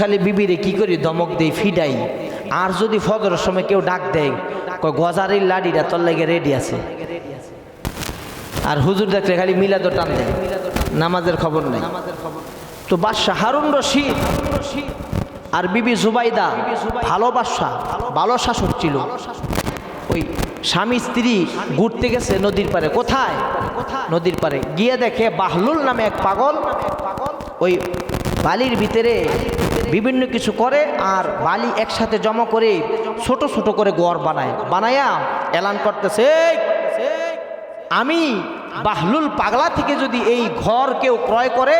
খালি বিবিরে কি করি দমক দেই, ফিডাই। আর যদি ফজরের সময় কেউ ডাক দেয়, কয়, গজারির লাডিটা তোর লাগে রেডি আছে। আর হুজুর দেখলে খালি মিলাদো টান দেয়। নামাজের খবর নেই। তো বাদশাহ হারুন রশিদ আর বিবি জুবাইদা ভালোবাসা ভালো শাসক ছিল। ওই স্বামী স্ত্রী ঘুরতে গেছে নদীর পারে কোথায়? নদীর পারে গিয়ে দেখে বাহলুল নামে এক পাগল, ওই বালির ভিতরে বিভিন্ন কিছু করে আর বালি একসাথে জমা করে ছোট ছোট করে গড় বানায়। বানায়া এলান করতেছে "এই, আমি বাহলুল পাগলা থেকে যদি এই ঘর কেউ ক্রয় করে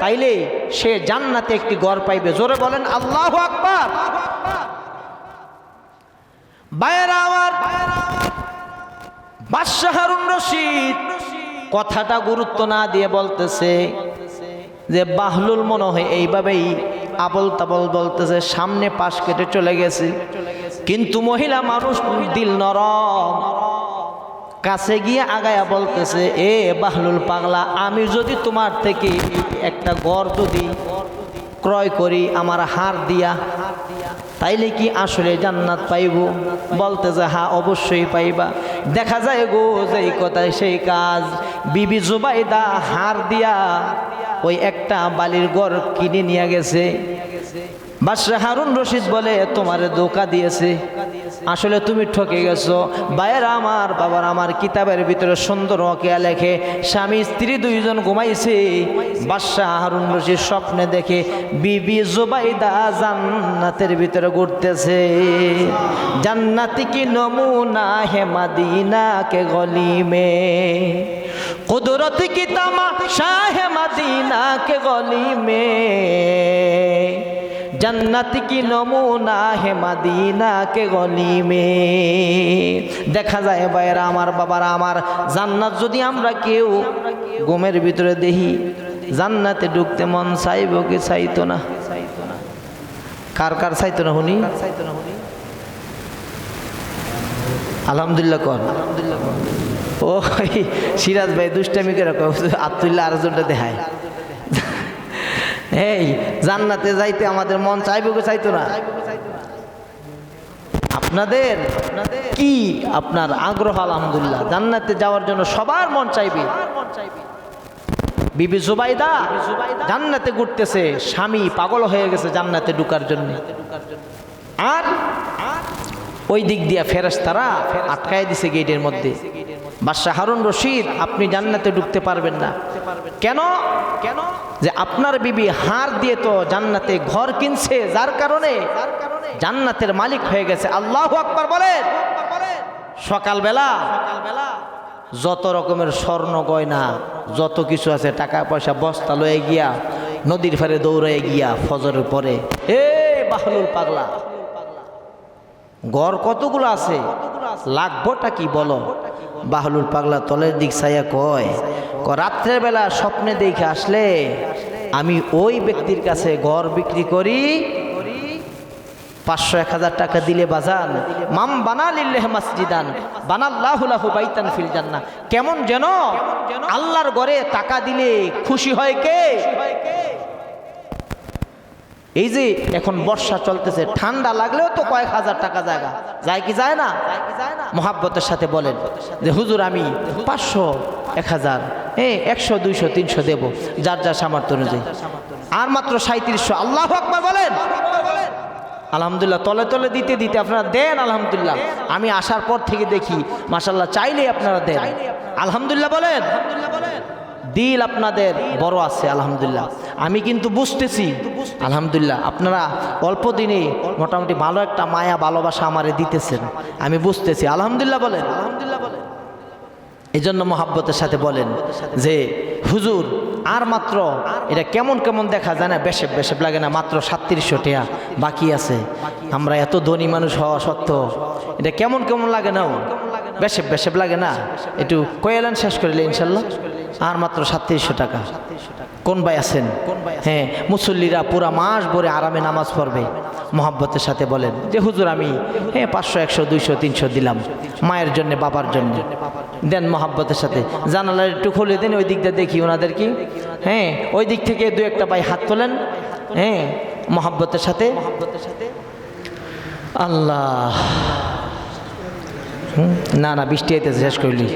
তাইলে সে জান্নাতে একটি ঘর পাইবে। জোরে বলেন আল্লাহ আকবার! বায়েরা আমার বাদশাহ রশিদ কথাটা গুরুত্ব না দিয়ে বলতেছে যে বাহলুল মনে হয় এইভাবেই আবল তাবল বলতেছে, সামনে পাশ কেটে চলে গেছে। কিন্তু মহিলা মানুষ দিল নরম। কাছে গিয়ে আগায়া বলতেছে, এ বাহলুল পাগলা, আমি যদি তোমার থেকে একটা গড় যদি ক্রয় করি, আমার হার দিয়া, তাইলে কি আসলে জান্নাত পাইব? বলতে যে হ্যাঁ অবশ্যই পাইবা। দেখা যায় গো যে এই কথায় সেই কাজ। বিবি জুবাইদা হার দিয়া ওই একটা বালির গড় কিনে নিয়ে গেছে। বাদশাহ হারুন রশিদ বলে, তোমারে ধোকা দিয়েছে। আসলে তুমি ঠকে গেছো। বায়ের আমার, বাবার আমার কিতাবের ভিতরে সুন্দর অকেয়া লেখে, স্বামী, স্ত্রী দুইজন ঘুমাইছে। বাদশাহ হারুন রশিদ স্বপ্নে দেখে, বিবি জুবাইদা জান্নাতের ভিতরে ঘুরতেছে। জান্নাতি কি নমুনা হে মাদিনা কে গলি মে कुदरत की तमाशा है मदीना के गली में जन्नत की नमूना है मदीना के गली में দেখা যায় বাইরা আমার বাবারা আমার জান্নাত যদি আমরা কেউ ঘুমের ভিতরে দেখি জান্নাতে ঢুকতে মন চাইব কি চাইতো না কার কার চাইতো না শুনি আলহামদুলিল্লাহ কর আলহামদুলিল্লাহ ও সিরাজ ভাই দুষ্টামি করে আবদুল্লাহ আরেকজনটা দেখায়। এই, জান্নাতে যাইতে আমাদের মন চাইবে কি চাইতো না। আপনাদের কি আপনার আগ্রহ, আলহামদুলিল্লাহ? জান্নাতে যাওয়ার জন্য সবার মন চাইবে। বিবি জুবাইদা জান্নাতে ঘুরতেছে, স্বামী পাগল হয়ে গেছে জান্নাতে ঢুকার জন্য। আর ওই দিক দিয়া ফেরাস তারা আটকায় দিছে গেটের মধ্যে। বাদশাহ হারুন রশিদ, আপনি জান্নাতে ঢুকতে পারবেন না। কেন? কেন যে আপনার বিবি হার দিয়ে তো জান্নাতে ঘর কিনছে, যার কারণে জান্নাতের মালিক হয়ে গেছে। আল্লাহ আকবার বলেন। সকালবেলা যত রকমের স্বর্ণ গয়না, যত কিছু আছে, টাকা পয়সা, বস্তা লয়ে গিয়া, নদীর ফারে দৌড়ে গিয়া, ফজরের পরে এ বাহলুল পাগলা গড় কতগুলো আছে? লাগবোটা কি বলো? বাহলুল পাগলা তলের দিক চাইয়া কয় রাত্রের বেলা স্বপ্নে দেখে আসলে আমি ওই ব্যক্তির কাছে ঘর বিক্রি করি, পাঁচশো এক হাজার টাকা দিলে বাজান। মাম বানালিল্লেহ মাসজিদান বানাল্লাহুলাহু বাইতান ফিল জান্নাহ। কেমন যেন আল্লাহর ঘরে টাকা দিলে খুশি হয় কে? এই যে এখন বর্ষা চলতেছে, ঠান্ডা লাগলেও তো কয়েক হাজার টাকা জায়গা। যায় কি যায় না? মহাব্বতের সাথে বলেন যে, হুজুর, আমি পাঁচশো, এক হাজার হ্যাঁ একশো, দুইশো, তিনশো দেব, যার যার সামর্থ্য অনুযায়ী। আর মাত্র সাঁত্রিশশো আল্লাহ আকবার বলেন। আলহামদুলিল্লাহ, তলে তলে দিতে দিতে আপনারা দেন, আলহামদুলিল্লাহ। আমি আসার পর থেকে দেখি মাসাল্লাহ চাইলেই আপনারা দেন। আলহামদুলিল্লাহ বলেন। দিল আপনাদের বড় আছে, আলহামদুলিল্লাহ। আমি কিন্তু বুঝতেছি, আলহামদুলিল্লাহ, আপনারা অল্প দিনে মোটামুটি ভালো একটা মায়া, ভালোবাসা আমারে দিতেছেন। আমি বুঝতেছি, আলহামদুলিল্লাহ বলেন আলহামদুলিল্লাহ বলেন। এই জন্য মহাব্বতের সাথে বলেন যে, হুজুর, আর মাত্র, এটা কেমন কেমন দেখা যায় না বেশেব বেশেব লাগে না, মাত্র সাতত্রিশশো টেয়া বাকি আছে। আমরা এত ধনী মানুষ হওয়া সত্ত্বেও, এটা কেমন কেমন লাগে না বেশেব বেশেব লাগে না? একটু কয়েলান শেষ করিলে ইনশাল্লাহ। আর মাত্র সাতত্রিশশো টাকা। কোন ভাই আছেন? হ্যাঁ মুসল্লিরা পুরা মাস ভরে আরামে নামাজ পড়বে, মহাব্বতের সাথে বলেন। যে হুজুর আমি হ্যাঁ পাঁচশো, একশো, দুইশো, তিনশো দিলাম, মায়ের জন্য, বাবার জন্য। দেন মহাব্বতের সাথে। জানালার একটু খুলে দেন, ওই দিকটা দেখি ওনাদের কি। হ্যাঁ ওই দিক থেকে দু একটা ভাই হাত তোলেন। হ্যাঁ মহাব্বতের সাথে। আল্লাহ। না না, বৃষ্টি আইতেছে, শেষ করলি।